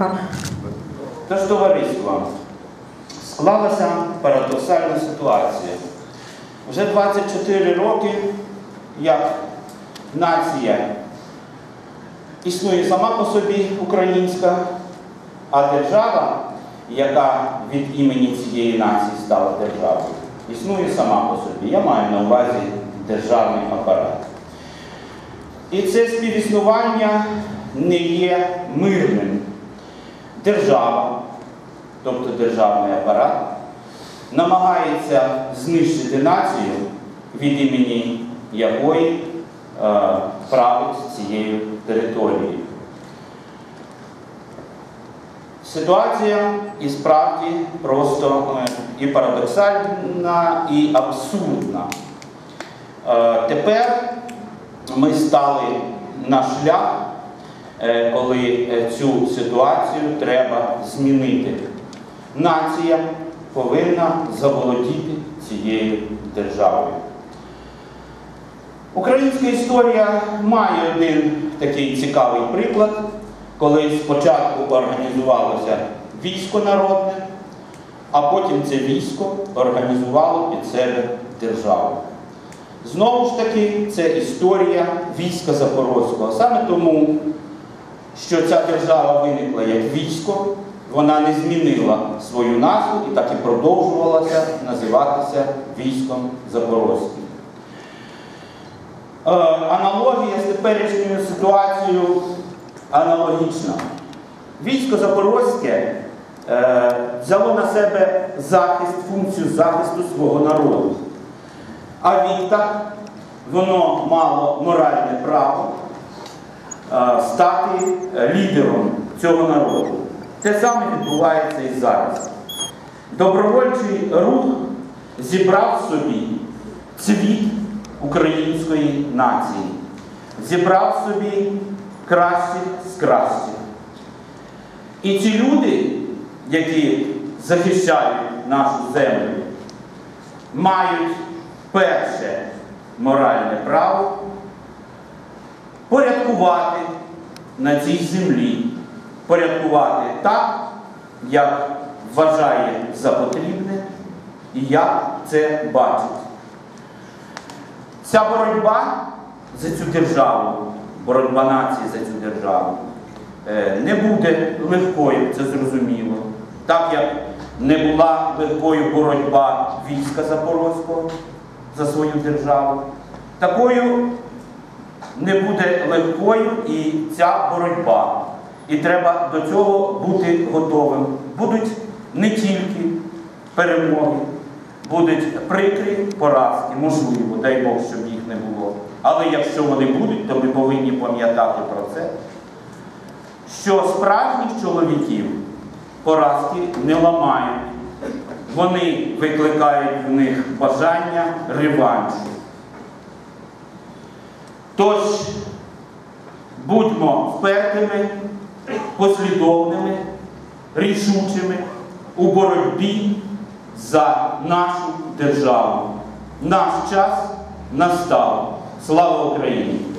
Ткаченка. Тож, товариство, склалася парадоксальна ситуація. Вже 24 роки, як нація існує сама по собі українська, а держава, яка від імені цієї нації стала державою, існує сама по собі. Я маю на увазі державний апарат. І це співіснування не є мирним. Держава, тобто державний апарат, намагається знищити націю, від імені якої е, править цією територією. Ситуація і справді просто е, і парадоксальна, і абсурдна. Е, Тепер ми стали на шлях, коли е, цю ситуацію треба змінити. Нація повинна заволодіти цією державою. Українська історія має один такий цікавий приклад, коли спочатку організувалося військо народне, а потім це військо організувало під себе державу. Знову ж таки, це історія війська Запорозького. Саме тому, що ця держава виникла як військо, вона не змінила свою назву і так і продовжувалася називатися військом Запорозьким. Е, аналогія з теперішньою ситуацією аналогічна. Військо Запорозьке е, взяло на себе захист, функцію захисту свого народу. А відтак воно мало моральне право стати лідером цього народу. Те саме відбувається і зараз. Добровольчий рух зібрав собі цвіт української нації, зібрав собі кращих з кращих. І ці люди, які захищають нашу землю, мають перше моральне право порядкувати на цій землі, порядкувати так, як вважає за потрібне і як це бачить. Ця боротьба за цю державу, боротьба нації за цю державу, е, не буде легкою, це зрозуміло. Так як не була легкою боротьба війська Запорозького за свою державу, такою не буде легкою і ця боротьба. І треба до цього бути готовим. Будуть не тільки перемоги, будуть прикрі поразки, можливо, дай Бог, щоб їх не було. Але якщо вони будуть, то ми повинні пам'ятати про це, що справжніх чоловіків поразки не ламають. Вони викликають в них бажання реваншу. Тож будьмо впертими, послідовними, рішучими у боротьбі за нашу державу. Наш час настав. Слава Україні!